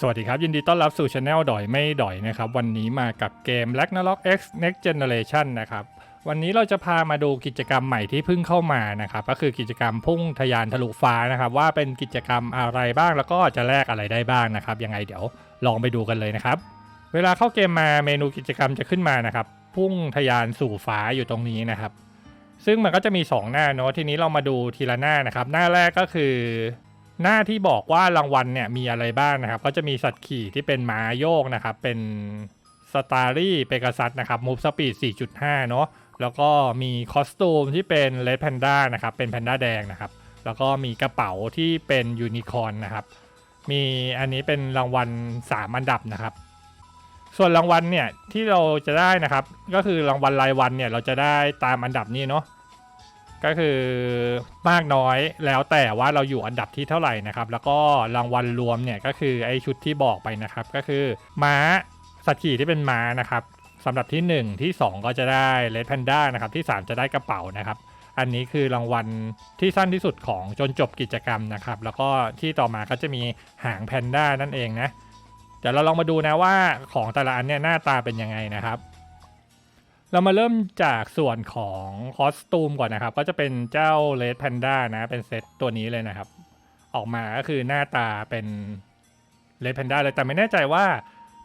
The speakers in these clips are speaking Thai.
สวัสดีครับ ยินดีต้อนรับสู่ช anel ดอยไม่ดอยนะครับ วันนี้มากับเกม Ragnarok X Next Generation นะครับ วันนี้เราจะพามาดูกิจกรรมใหม่ที่เพิ่งเข้ามานะครับ ก็คือกิจกรรมพุ่งทะยานทะลุฟ้านะครับ ว่าเป็นกิจกรรมอะไรบ้างแล้วก็จะแลกอะไรได้บ้างนะครับ ยังไงเดี๋ยวลองไปดูกันเลยนะครับ เวลาเข้าเกมมาเมนูกิจกรรมจะขึ้นมานะครับ พุ่งทะยานสู่ฟ้าอยู่ตรงนี้นะครับ ซึ่งมันก็จะมี 2 หน้าเนาะทีนี้เรามาดูทีละหน้านะครับ หน้าแรกก็คือ หน้าที่บอกว่ารางวัลเนี่ยมีอะไรบ้างนะครับ ก็จะมีสัตว์ขี่ที่เป็นม้าโยกนะครับ เป็นสตาร์รี่เปก a ซัสนะครับมูฟสปีด 4.5 เนาะแล้วก็มีคอสตูมที่เป็นเลดแพนด้านะครับ เป็นแพนด้าแดงนะครับ แล้วก็มีกระเป๋าที่เป็นยูนิคอร์นนะครับ มีอันนี้เป็นรางวัล 3 อันดับนะครับ ส่วนรางวัลเนี่ยที่เราจะได้นะครับ ก็คือรางวัลรายวันเนี่ยเราจะได้ตามอันดับนี้เนาะ ก็คือมากน้อยแล้วแต่ว่าเราอยู่อันดับที่เท่าไหร่นะครับ แล้วก็รางวัลรวมเนี่ยก็คือไอชุดที่บอกไปนะครับ ก็คือม้าสัตว์ขี่ที่เป็นม้านะครับสำหรับที่ 1 ที่ 2 ก็จะได้เลดแพนด้านะครับที่ 3 จะได้กระเป๋านะครับ อันนี้คือรางวัลที่สั้นที่สุดของจนจบกิจกรรมนะครับ แล้วก็ที่ต่อมาก็จะมีหางแพนด้านั่นเองนะเดี๋ยวเราลองมาดูนะว่าของแต่ละอันเนี่ยหน้าตาเป็นยังไงนะครับ เรามาเริ่มจากส่วนของคอสตูมก่อนนะครับ ก็จะเป็นเจ้าเลดแพนด้านะ เป็นเซตตัวนี้เลยนะครับ ออกมาก็คือหน้าตาเป็นเลดแพนด้าเลยแต่ไม่แน่ใจว่า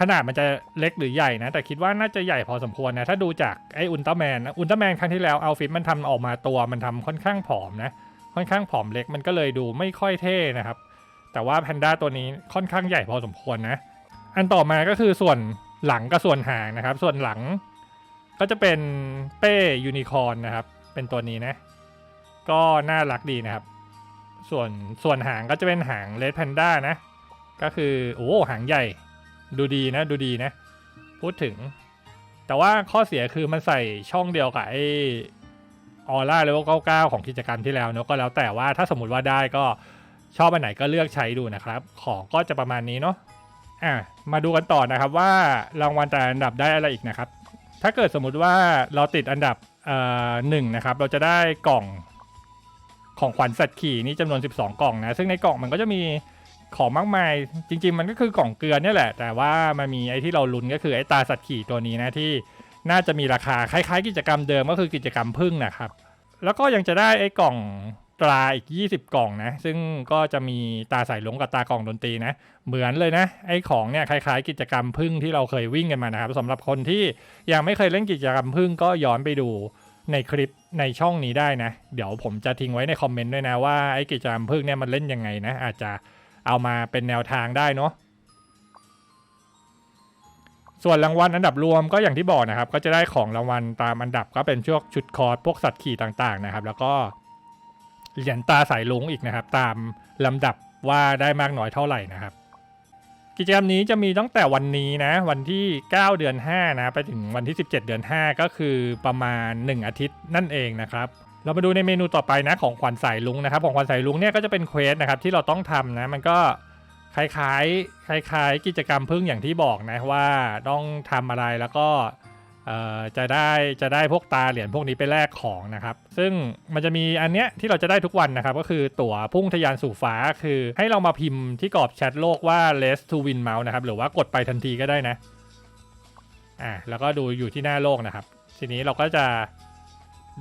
ขนาดมันจะเล็กหรือใหญ่นะ แต่คิดว่าน่าจะใหญ่พอสมควรนะ ถ้าดูจากไอ้อุลตร้าแมนอุลตร้าแมนครั้งที่แล้วเอาฟิตมันทำออกมาตัวมันทำค่อนข้างผอมนะ ค่อนข้างผอมเล็กมันก็เลยดูไม่ค่อยเท่นะครับ แต่ว่าแพนด้าตัวนี้ค่อนข้างใหญ่พอสมควรนะ อันต่อมาก็คือส่วนหลังกับส่วนหางนะครับ ส่วนหลัง ก็จะเป็นเป้ยูนิคอร์นนะครับ เป็นตัวนี้นะ ก็น่ารักดีนะครับ ส่วนส่วนหางก็จะเป็นหางเลดแพนด้านะ ก็คือโอ้หางใหญ่ ดูดีนะ ดูดีนะ พูดถึง แต่ว่าข้อเสียคือมันใส่ช่องเดียวกับไอออร่าเลเวล99 ของกิจกรรมที่แล้วเนอะก็แล้วแต่ว่าถ้าสมมติว่าได้ก็ชอบอันไหนก็เลือกใช้ดูนะครับ ของก็จะประมาณนี้เนาะอะมาดูกันต่อนะครับว่ารางวัลแต่ละอันดับได้อะไรอีกนะครับ ถ้าเกิดสมมุติว่าเราติดอันดับอ่อหนึ่งนะครับ เราจะได้กล่องของขวัญสัตว์ขี่นี่จำนวน 12 กล่องนะ ซึ่งในกล่องมันก็จะมีของมากมาย จริง ๆ มันก็คือกล่องเกลือเนี่ยแหละ แต่ว่ามันมีไอ้ที่เราลุ้นก็คือไอ้ตาสัตว์ขี่ตัวนี้นะที่น่าจะมีราคาคล้าย ๆ กิจกรรมเดิมก็คือกิจกรรมพึ่งนะครับ แล้วก็ยังจะได้ไอ้กล่อง ตราอีก 20 กล่องนะ ซึ่งก็จะมีตาใสายลงกับตากล่องดนตรีนะ เหมือนเลยนะ ไอ้ของเนี่ยคล้ายๆ กิจกรรมพึ่งที่เราเคยวิ่งกันมานะครับสำหรับคนที่ยังไม่เคยเล่นกิจกรรมพึ่งก็ย้อนไปดูในคลิปในช่องนี้ได้นะ เดี๋ยวผมจะทิ้งไว้ในคอมเมนต์ด้วยนะว่าไอ้กิจกรรมพึ่งเนี่ยมันเล่นยังไงนะ อาจจะเอามาเป็นแนวทางได้เนาะส่วนรางวัลอันดับรวมก็อย่างที่บอกนะครับ ก็จะได้ของรางวัลตามอันดับก็เป็นช่วชุดคอร์สพวกสัตว์ขี่ต่างๆนะครับ แล้วก็ เหรียญตาสายลุงอีกนะครับ ตามลำดับว่าได้มากน้อยเท่าไหร่นะครับ กิจกรรมนี้จะมีตั้งแต่วันนี้นะ วันที่ 9 เดือน 5 นะ ไปถึงวันที่ 17 เดือน 5 ก็คือประมาณ 1 อาทิตย์นั่นเองนะครับเรามาดูในเมนูต่อไปนะของขวัญสายลุงนะครับ ของขวัญสายลุงเนี่ยก็จะเป็นเควสนะครับที่เราต้องทำนะมันก็คล้ายๆคล้ายๆ กิจกรรมพึ่งอย่างที่บอกนะว่าต้องทำอะไรแล้วก็ จะได้จะได้พวกตาเหรียญพวกนี้ไปแลกของนะครับ ซึ่งมันจะมีอันเนี้ยที่เราจะได้ทุกวันนะครับ ก็คือตั๋วพุ่งทะยานสู่ฟ้าคือให้เรามาพิมพ์ที่กรอบแชทโลกว่า less to win mouse นะครับ หรือว่ากดไปทันทีก็ได้นะอ่าแล้วก็ดูอยู่ที่หน้าโลกนะครับ ทีนี้เราก็จะ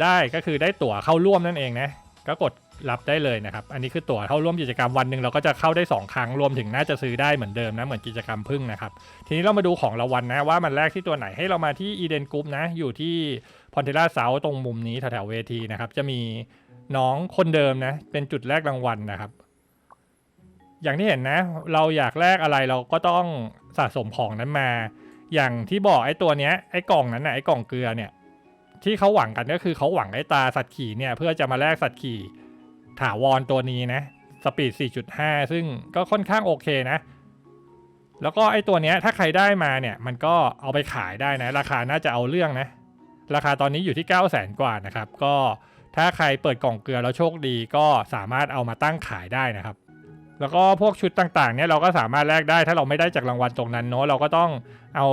ได้ก็คือได้ตั๋วเข้าร่วมนั่นเองนะก็กด รับได้เลยนะครับ อันนี้คือตั๋วเข้าร่วมกิจกรรมวันหนึ่งเราก็จะเข้าได้ 2 ครั้ง รวมถึงน่าจะซื้อได้เหมือนเดิมนะเหมือนกิจกรรมพึ่งนะครับ ทีนี้เรามาดูของรางวัลนะว่ามันแรกที่ตัวไหนให้เรามาที่อีเดนกรุ๊ปนะอยู่ที่พอนเทล่าเซาตรงมุมนี้แถวๆเวทีนะครับ จะมีน้องคนเดิมนะ เป็นจุดแรกรางวัลนะครับ อย่างที่เห็นนะ เราอยากแลกอะไรเราก็ต้องสะสมของนั้นมา อย่างที่บอกไอ้ตัวเนี้ยไอ้กล่องนั้นนะไอ้กล่องเกลือเนี่ย ที่เขาหวังกันก็คือเขาหวังไอ้ตาสัตว์ขี่เนี่ยเพื่อจะมาแลกสัตว์ขี่ ถาวรตัวนี้นะสปีด 4.5 ซึ่งก็ค่อนข้างโอเคนะ แล้วก็ไอ้ตัวเนี้ยถ้าใครได้มาเนี่ย มันก็เอาไปขายได้นะ ราคาน่าจะเอาเรื่องนะ ราคาตอนนี้อยู่ที่ 9 0 0 0 0 0 กว่านะครับ ก็ถ้าใครเปิดกล่องเกลือแล้วโชคดีก็สามารถเอามาตั้งขายได้นะครับ แล้วก็พวกชุดต่างๆเนี่ยเราก็สามารถแลกได้ ถ้าเราไม่ได้จากรางวัลตรงนั้นเนาะเราก็ต้องเอา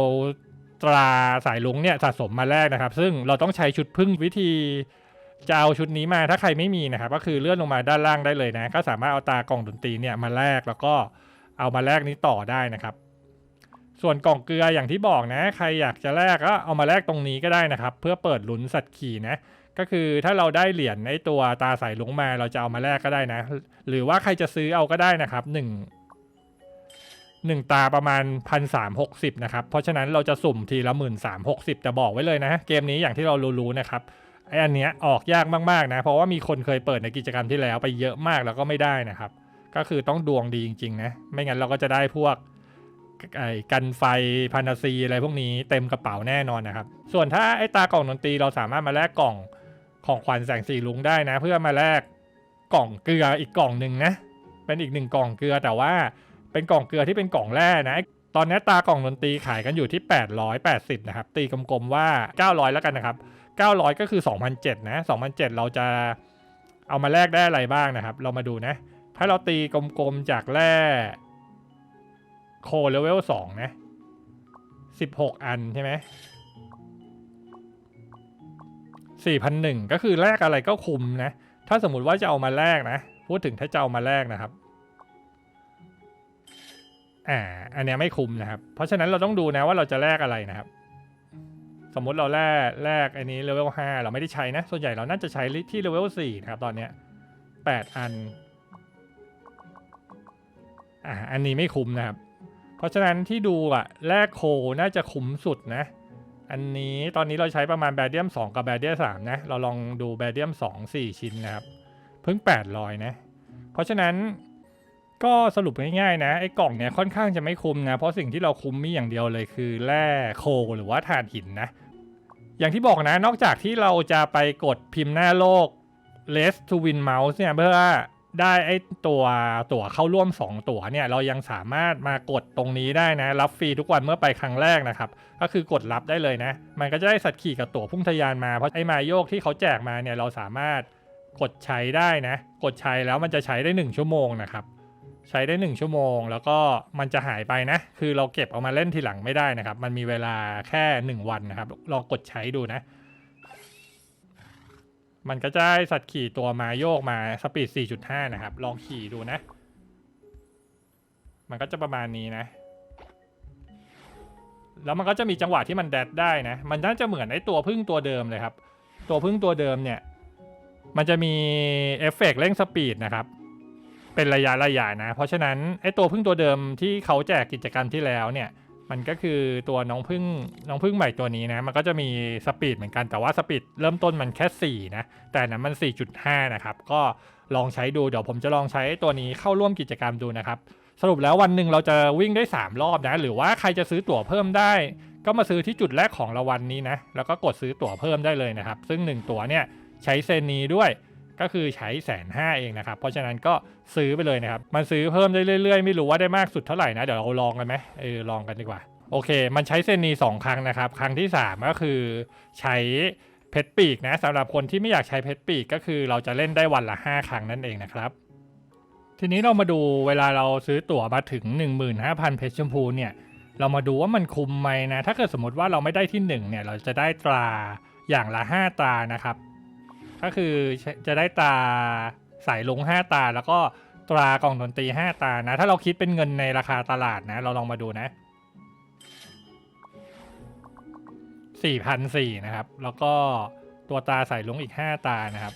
ตราสายลุงเนี่ยสะสมมาแลกนะครับ ซึ่งเราต้องใช้ชุดพึ่งวิธี จะเอาชุดนี้มาถ้าใครไม่มีนะครับก็คือเลื่อนลงมาด้านล่างได้เลยนะ ก็สามารถเอาตากล่องดนตรีเนี่ยมาแลกแล้วก็เอามาแลกนี้ต่อได้นะครับ ส่วนกล่องเกลืออย่างที่บอกนะ ใครอยากจะแลกก็เอามาแลกตรงนี้ก็ได้นะครับ เพื่อเปิดลุ้นสัตว์ขี่นะก็คือถ้าเราได้เหรียญไอ้ตัวตาสายลุงมาเราจะเอามาแลกก็ได้นะ หรือว่าใครจะซื้อเอาก็ได้นะครับหนึ่งหนึ่งตาประมาณพันสามหกสิบนะครับ เพราะฉะนั้นเราจะสุ่มทีละหมื่นสามหกสิบแต่บอกไว้เลยนะ เกมนี้อย่างที่เรารู้ๆนะครับ ไอ้อันเนี้ยออกยากมากๆนะ เพราะว่ามีคนเคยเปิดในกิจกรรมที่แล้วไปเยอะมากแล้วก็ไม่ได้นะครับ ก็คือต้องดวงดีจริงๆนะไม่งั้นเราก็จะได้พวกไอ้กันไฟพานาซีอะไรพวกนี้เต็มกระเป๋าแน่นอนนะครับ ส่วนถ้าไอ้ตากล่องดนตรีเราสามารถมาแลกกล่องของขวัญแสงสีลุงได้นะ เพื่อมาแลกกล่องเกลืออีกกล่องหนึ่งนะ เป็นอีกหนึ่งกล่องเกลือแต่ว่าเป็นกล่องเกลือที่เป็นกล่องแร่นะ ตอนนี้ตากล่องดนตรีขายกันอยู่ที่ 880 นะครับ ตีกลมๆว่า 900 แล้วกันนะครับ 900 ก็คือ 2,007 นะ 2,007 เราจะเอามาแลกได้อะไรบ้างนะครับ เรามาดูนะ ถ้าเราตีกลมๆจากแร่โคเลเวลสองนะสิบหกอันใช่ไหมสี่พันหนึ่งก็คือแลกอะไรก็คุ้มนะ ถ้าสมมติว่าจะเอามาแลกนะ พูดถึงถ้าจะเอามาแลกนะครับอ่าอันนี้ไม่คุ้มนะครับ เพราะฉะนั้นเราต้องดูนะว่าเราจะแลกอะไรนะครับ สมมติเราแลกแลกอันนี้เลเวลห้าเราไม่ได้ใช้นะ ส่วนใหญ่เราน่าจะใช้ที่เลเวลสี่นะครับตอนเนี้ยแปดอันอ่าอันนี้ไม่คุ้มนะครับ เพราะฉะนั้นที่ดูอะแลกโคน่าจะคุ้มสุดนะ อันนี้ตอนนี้เราใช้ประมาณแบเดียม 2 กับแบเดียม3นะ เราลองดูแบเดียม 2 4 ชิ้นนะครับ เพิ่ง 800 นะ เพราะฉะนั้น ก็สรุปง่ายๆนะไอ้กล่องเนี่ยค่อนข้างจะไม่คุ้มนะ เพราะสิ่งที่เราคุ้มมีอย่างเดียวเลยคือแร่โคหรือว่าถ่านหินนะ อย่างที่บอกนะนอกจากที่เราจะไปกดพิมพ์หน้าโลก Less to Win Mouse เนี่ยเพื่อได้ไอ้ตัวตั๋วเข้าร่วม 2 ตั๋วเนี่ยเรายังสามารถมากดตรงนี้ได้นะ รับฟรีทุกวันเมื่อไปครั้งแรกนะครับ ก็คือกดรับได้เลยนะ มันก็จะได้สัตว์ขี่กับตั๋วพุ่งทะยานมาเพราะไอ้มาโยกที่เขาแจกมาเนี่ยเราสามารถกดใช้ได้นะ กดใช้แล้วมันจะใช้ได้ 1 ชั่วโมงนะครับ ใช้ได้ 1 ชั่วโมง แล้วก็มันจะหายไปนะ คือเราเก็บเอามาเล่นทีหลังไม่ได้นะครับ มันมีเวลาแค่ 1 วันนะครับ ลองกดใช้ดูนะ มันก็จะได้สัตว์ขี่ตัวมาโยกมาสปีด 4.5 นะครับ ลองขี่ดูนะ มันก็จะประมาณนี้นะ แล้วมันก็จะมีจังหวะที่มันแดดได้นะ มันน่าจะเหมือนไอ้ตัวพึ่งตัวเดิมเลยครับ ตัวพึ่งตัวเดิมเนี่ย มันจะมีเอฟเฟกต์เร่งสปีดนะครับ เป็นระยะระยะนะ เพราะฉะนั้นไอ้ตัวพึ่งตัวเดิมที่เขาแจกกิจกรรมที่แล้วเนี่ย มันก็คือตัวน้องพึ่งน้องพึ่งใหม่ตัวนี้นะ มันก็จะมีสปีดเหมือนกันแต่ว่าสปีดเริ่มต้นมันแค่4นะแต่นั้นมัน 4.5 นะครับ ก็ลองใช้ดูเดี๋ยวผมจะลองใช้ตัวนี้เข้าร่วมกิจกรรมดูนะครับ สรุปแล้ววันหนึ่งเราจะวิ่งได้ 3 รอบนะ หรือว่าใครจะซื้อตั๋วเพิ่มได้ ก็มาซื้อที่จุดแรกของรางวัลนนี้นะแล้วก็กดซื้อตั๋วเพิ่มได้เลยนะครับ ซึ่ง 1 ตั๋วเนี่ยใช้เซนนี้ด้วย ก็คือใช้แสนห้าเองนะครับ เพราะฉะนั้นก็ซื้อไปเลยนะครับ มันซื้อเพิ่มได้เรื่อยๆ ไม่รู้ว่าได้มากสุดเท่าไหร่นะ เดี๋ยวเราลองกันไหมเออลองกันดีกว่า โอเค มันใช้เซนีสองครั้งนะครับ ครั้งที่ 3 ก็คือใช้เพชรปีกนะสำหรับคนที่ไม่อยากใช้เพชรปีกก็คือเราจะเล่นได้วันละ 5 ครั้งนั่นเองนะครับทีนี้เรามาดูเวลาเราซื้อตั๋วมาถึง 15,000 เพชรชมพูเนี่ยเรามาดูว่ามันคุ้มไหมนะ ถ้าเกิดสมมติว่าเราไม่ได้ที่ 1เนี่ยเราจะได้ตราอย่างละ 5 ตรานะครับ ก็คือจะได้ตาสายลง 5 ตาแล้วก็ตรากล่องดนตรี 5 ตานะ ถ้าเราคิดเป็นเงินในราคาตลาดนะ เราลองมาดูนะ4,004นะครับ แล้วก็ตัวตาใส่ลงอีก 5 ตานะครับ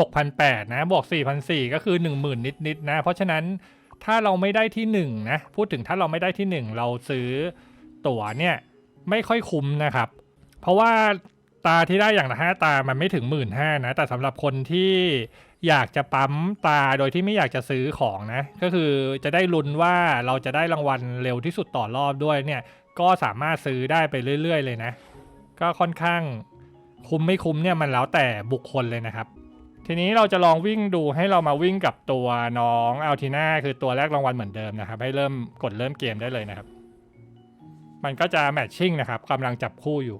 6,008นะบวก4,004ก็คือ10,000นิดๆนะ เพราะฉะนั้นถ้าเราไม่ได้ที่1นะพูดถึงถ้าเราไม่ได้ที่ 1 เราซื้อตั๋วเนี่ยไม่ค่อยคุ้มนะครับ เพราะว่า ตาที่ได้อย่างละห้าตามันไม่ถึงหมื่นห้านะ แต่สำหรับคนที่อยากจะปั๊มตาโดยที่ไม่อยากจะซื้อของนะ ก็คือจะได้ลุ้นว่าเราจะได้รางวัลเร็วที่สุดต่อรอบด้วยเนี่ย ก็สามารถซื้อได้ไปเรื่อย ๆ เลยนะ ก็ค่อนข้างคุ้มไม่คุ้มเนี่ยมันแล้วแต่บุคคลเลยนะครับ ทีนี้เราจะลองวิ่งดูให้เรามาวิ่งกับตัวน้องอัลทีน่าคือตัวแรกรางวัลเหมือนเดิมนะครับ ให้เริ่มกดเริ่มเกมได้เลยนะครับ มันก็จะแมทชิ่งนะครับกำลังจับคู่อยู่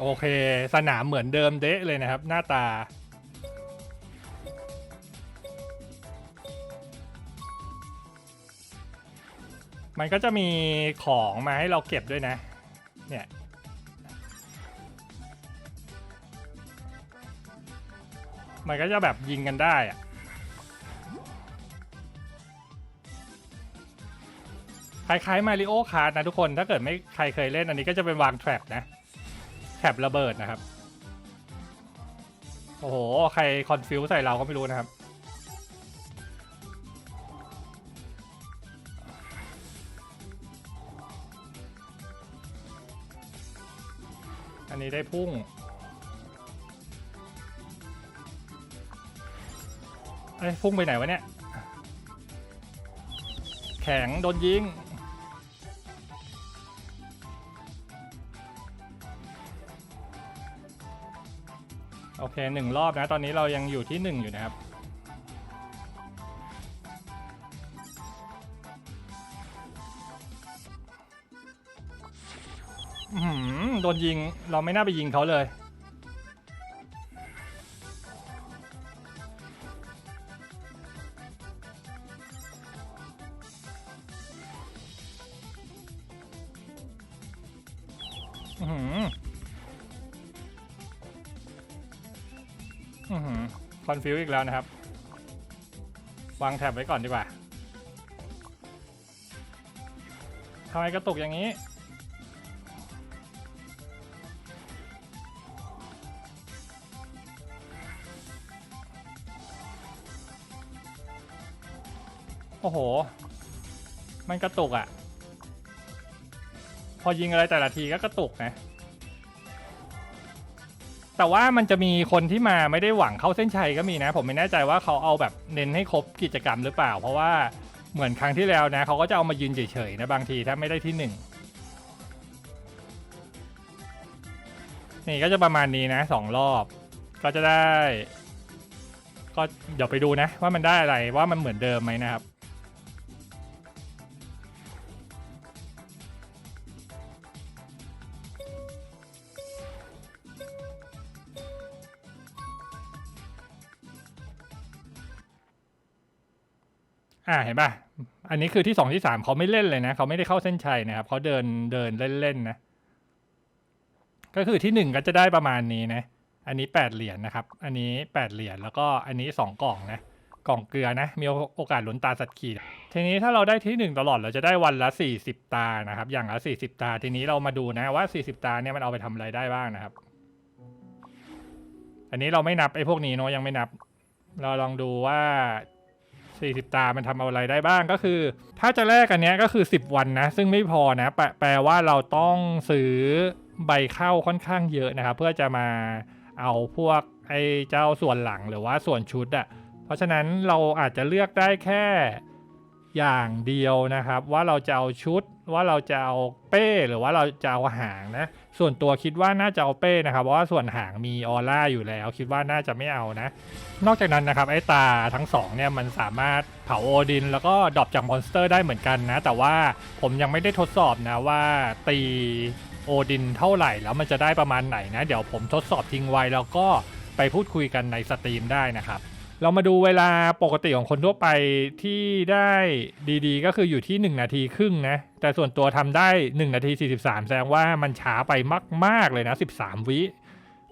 โอเค สนามเหมือนเดิมเดะเลยนะครับ หน้าตา มันก็จะมีของมาให้เราเก็บด้วยนะ เนี่ยมันก็จะแบบยิงกันได้อะคล้ายๆมาริโอคาร์ดนะทุกคน ถ้าเกิดไม่ใครเคยเล่นอันนี้ก็จะเป็นวางแทร็บนะ แทร็บระเบิดนะครับ โอ้โห ใครคอนฟิวใส่เราก็ไม่รู้นะครับ อันนี้ได้พุ่งเอ้ยพุ่งไปไหนวะเนี่ย แข็งโดนยิง หนึ่งรอบนะ ตอนนี้เรายังอยู่ที่หนึ่งอยู่นะครับอื้อหือโดนยิง เราไม่น่าไปยิงเขาเลย ฟิวอีกแล้วนะครับ วางแท็บไว้ก่อนดีกว่าทำไมกระตุกอย่างนี้ โอ้โห มันกระตุกอะ่ะ พอยิงอะไรแต่ละทีก็กระตุกนะ แต่ว่ามันจะมีคนที่มาไม่ได้หวังเข้าเส้นชัยก็มีนะ ผมไม่แน่ใจว่าเขาเอาแบบเน้นให้ครบกิจกรรมหรือเปล่า เพราะว่าเหมือนครั้งที่แล้วนะเขาก็จะเอามายืนเฉยๆนะบางทีถ้าไม่ได้ที่หนึ่งนี่ก็จะประมาณนี้นะสองรอบ ก็จะได้ ก็เดี๋ยวไปดูนะ ว่ามันได้อะไรว่ามันเหมือนเดิมไหมนะครับ อ่าเห็นป่ะ อันนี้คือที่สองที่สามเขาไม่เล่นเลยนะ เขาไม่ได้เข้าเส้นชัยนะครับเขาเดินเดินเล่นๆนะ ก็คือที่หนึ่งก็จะได้ประมาณนี้นะ อันนี้แปดเหรียญนะครับ อันนี้แปดเหรียญแล้วก็อันนี้สองกล่องนะกล่องเกลือนะ มีโอกาสลุ้นตาสัตว์ขีดทีนี้ถ้าเราได้ที่หนึ่งตลอดเราจะได้วันละสี่สิบตานะครับ อย่างละสี่สิบตา ทีนี้เรามาดูนะว่าสี่สิบตาเนี่ยมันเอาไปทำอะไรได้บ้างนะครับ อันนี้เราไม่นับไอ้พวกนี้เนาะยังไม่นับ เราลองดูว่า 40 ตา มันทำอะไรได้บ้างก็คือ ถ้าจะแลกอันเนี้ยก็คือ 10 วันนะ ซึ่งไม่พอนะ แปลแปลว่าเราต้องซื้อใบเข้าค่อนข้างเยอะนะครับ เพื่อจะมาเอาพวกไอ้เจ้าส่วนหลังหรือว่าส่วนชุดอะ่ะ เพราะฉะนั้นเราอาจจะเลือกได้แค่อย่างเดียวนะครับ ว่าเราจะเอาชุด ว่าเราจะเอาเป้หรือว่าเราจะเอาหางนะ ส่วนตัวคิดว่าน่าจะเอาเป้นะครับ เพราะว่าส่วนหางมีออร่าอยู่แล้ว คิดว่าน่าจะไม่เอานะ นอกจากนั้นนะครับไอ้ตาทั้งสองเนี่ยมันสามารถเผาโอดิน แล้วก็ดรอปจากมอนสเตอร์ได้เหมือนกันนะ แต่ว่าผมยังไม่ได้ทดสอบนะว่าตีโอดินเท่าไหร่แล้วมันจะได้ประมาณไหนนะ เดี๋ยวผมทดสอบทิ้งไว้แล้วก็ไปพูดคุยกันในสตรีมได้นะครับ เรามาดูเวลาปกติของคนทั่วไปที่ได้ดีๆ ก็คืออยู่ที่ 1 นาทีครึ่งนะ แต่ส่วนตัวทำได้ 1 นาที 43 แสดงว่ามันช้าไปมากๆเลยนะ 13 วิ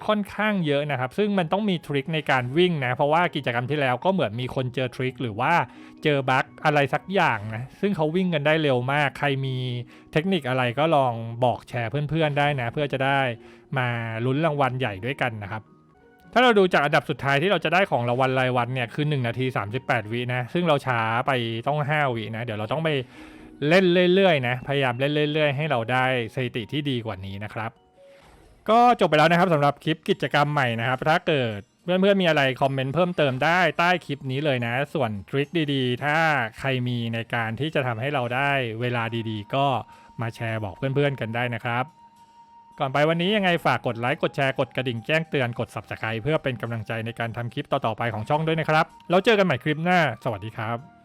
ค่อนข้างเยอะนะครับ ซึ่งมันต้องมีทริคในการวิ่งนะ เพราะว่ากิจกรรมที่แล้วก็เหมือนมีคนเจอทริคหรือว่าเจอบั๊กอะไรสักอย่างนะ ซึ่งเขาวิ่งกันได้เร็วมาก ใครมีเทคนิคอะไรก็ลองบอกแชร์เพื่อนๆได้นะ เพื่อจะได้มาลุ้นรางวัลใหญ่ด้วยกันนะครับ ถ้าเราดูจากอันดับสุดท้ายที่เราจะได้ของรางวัลรายวันเนี่ยคือ1นาที 38 วินะ ซึ่งเราช้าไปต้อง 5 วินะ เดี๋ยวเราต้องไปเล่นเรื่อยๆนะ พยายามเล่นเรื่อยๆ ให้เราได้สถิติที่ดีกว่านี้นะครับ ก็จบไปแล้วนะครับสำหรับคลิปกิจกรรมใหม่นะครับ ถ้าเกิดเพื่อนๆมีอะไรคอมเมนต์เพิ่มเติมได้ใต้คลิปนี้เลยนะ ส่วนทริคดีๆ ถ้าใครมีในการที่จะทำให้เราได้เวลาดีๆ ก็มาแชร์บอกเพื่อนๆกันได้นะครับ ก่อนไปวันนี้ยังไงฝากกดไลค์ กดแชร์ กดกระดิ่งแจ้งเตือนกด subscribe เพื่อเป็นกำลังใจในการทำคลิปต่อๆไปของช่องด้วยนะครับ แล้วเจอกันใหม่คลิปหน้า สวัสดีครับ